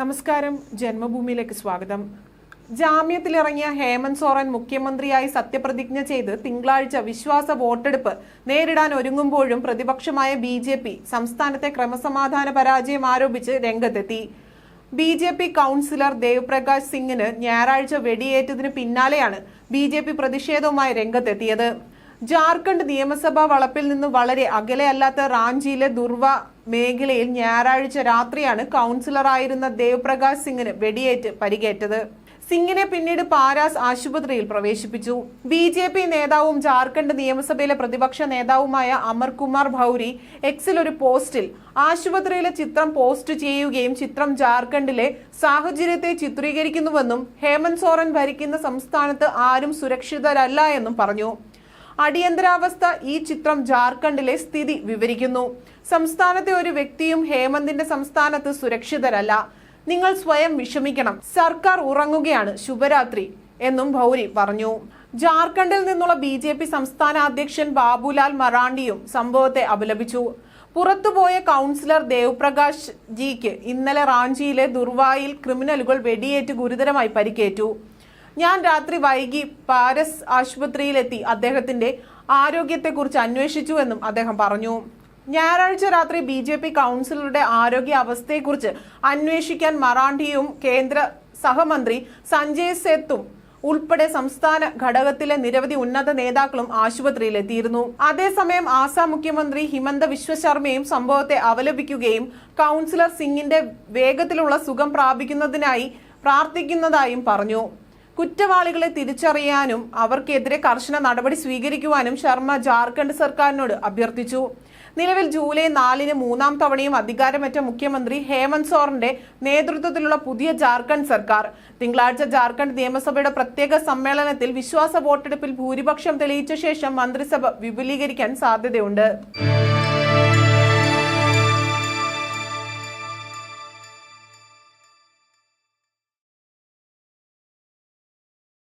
നമസ്കാരം. ജന്മഭൂമിയിലേക്ക് സ്വാഗതം. ജാമ്യത്തിലിറങ്ങിയ ഹേമന്ത് സോറൻ മുഖ്യമന്ത്രിയായി സത്യപ്രതിജ്ഞ ചെയ്ത് തിങ്കളാഴ്ച വിശ്വാസ വോട്ടെടുപ്പ് നേരിടാൻ ഒരുങ്ങുമ്പോഴും പ്രതിപക്ഷമായ ബി ജെ പി സംസ്ഥാനത്തെ ക്രമസമാധാന പരാജയം ആരോപിച്ച് രംഗത്തെത്തി. B J P councillor Devprakash സിംഗിന് ഞായറാഴ്ച വെടിയേറ്റതിന് പിന്നാലെയാണ് ബി ജെ പി പ്രതിഷേധവുമായി രംഗത്തെത്തിയത്. ജാർഖണ്ഡ് നിയമസഭാ വളപ്പിൽ നിന്ന് വളരെ അകലെയല്ലാത്ത റാഞ്ചിയിലെ ദുർവ മേഖലയിൽ ഞായറാഴ്ച രാത്രിയാണ് കൗൺസിലറായിരുന്ന ദേവ്പ്രകാശ് സിംഗിന് വെടിയേറ്റ് പരിക്കേറ്റത്. സിംഗിനെ പിന്നീട് പാരാസ് ആശുപത്രിയിൽ പ്രവേശിപ്പിച്ചു. ബി ജെ പി നേതാവും ജാർഖണ്ഡ് നിയമസഭയിലെ പ്രതിപക്ഷ നേതാവുമായ അമർകുമാർ ഭൗരി എക്സിൽ ഒരു പോസ്റ്റിൽ ആശുപത്രിയിലെ ചിത്രം പോസ്റ്റ് ചെയ്യുകയും ചിത്രം ജാർഖണ്ഡിലെ സാഹചര്യത്തെ ചിത്രീകരിക്കുന്നുവെന്നും ഹേമന്ത് സോറൻ ഭരിക്കുന്ന സംസ്ഥാനത്ത് ആരും സുരക്ഷിതരല്ല എന്നും പറഞ്ഞു. അടിയന്തരാവസ്ഥ ഈ ചിത്രം ജാർഖണ്ഡിലെ സ്ഥിതി വിവരിക്കുന്നു. സംസ്ഥാനത്തെ ഒരു വ്യക്തിയും ഹേമന്തിന്റെ സംസ്ഥാനത്ത് സുരക്ഷിതരല്ല. നിങ്ങൾ സ്വയം വിഷമിക്കണം. സർക്കാർ ഉറങ്ങുകയാണ് ശുഭരാത്രി എന്നും ഭൗരി പറഞ്ഞു. ജാർഖണ്ഡിൽ നിന്നുള്ള ബി ജെ പി സംസ്ഥാന അധ്യക്ഷൻ ബാബുലാൽ മറാണ്ടിയും സംഭവത്തെ അപലപിച്ചു. പുറത്തുപോയ കൗൺസിലർ ദേവ്പ്രകാശ് ജിക്ക് ഇന്നലെ റാഞ്ചിയിലെ ദുർവായിൽ ക്രിമിനലുകൾ വെടിയേറ്റ് ഗുരുതരമായി പരിക്കേറ്റു. ഞാൻ രാത്രി വൈകി പാരസ് ആശുപത്രിയിലെത്തി അദ്ദേഹത്തിന്റെ ആരോഗ്യത്തെക്കുറിച്ച് അന്വേഷിച്ചുവെന്നും അദ്ദേഹം പറഞ്ഞു. ഞായറാഴ്ച രാത്രി ബി ജെ പി കൗൺസിലറുടെ ആരോഗ്യ അവസ്ഥയെക്കുറിച്ച് അന്വേഷിക്കാൻ മറാഠിയും കേന്ദ്ര സഹമന്ത്രി സഞ്ജയ് സേത്തും ഉൾപ്പെടെ സംസ്ഥാന ഘടകത്തിലെ നിരവധി ഉന്നത നേതാക്കളും ആശുപത്രിയിലെത്തിയിരുന്നു. അതേസമയം ആസാം മുഖ്യമന്ത്രി ഹിമന്ത വിശ്വ ശർമ്മയും സംഭവത്തെ അപലപിക്കുകയും കൗൺസിലർ സിംഗിന്റെ വേഗത്തിലുള്ള സുഖം പ്രാപിക്കുന്നതിനായി പ്രാർത്ഥിക്കുന്നതായും പറഞ്ഞു. കുറ്റവാളികളെ തിരിച്ചറിയാനും അവർക്കെതിരെ കർശന നടപടി സ്വീകരിക്കുവാനും ശർമ്മ ജാർഖണ്ഡ് സർക്കാരിനോട് അഭ്യർത്ഥിച്ചു. നിലവിൽ ജൂലൈ നാലിന് മൂന്നാം തവണയും അധികാരമേറ്റ മുഖ്യമന്ത്രി ഹേമന്ത് സോറിന്റെ നേതൃത്വത്തിലുള്ള പുതിയ ജാർഖണ്ഡ് സർക്കാർ. തിങ്കളാഴ്ച ജാർഖണ്ഡ് നിയമസഭയുടെ പ്രത്യേക സമ്മേളനത്തിൽ വിശ്വാസ വോട്ടെടുപ്പിൽ ഭൂരിപക്ഷം തെളിയിച്ച ശേഷം മന്ത്രിസഭ വിപുലീകരിക്കാൻ സാധ്യതയുണ്ട്.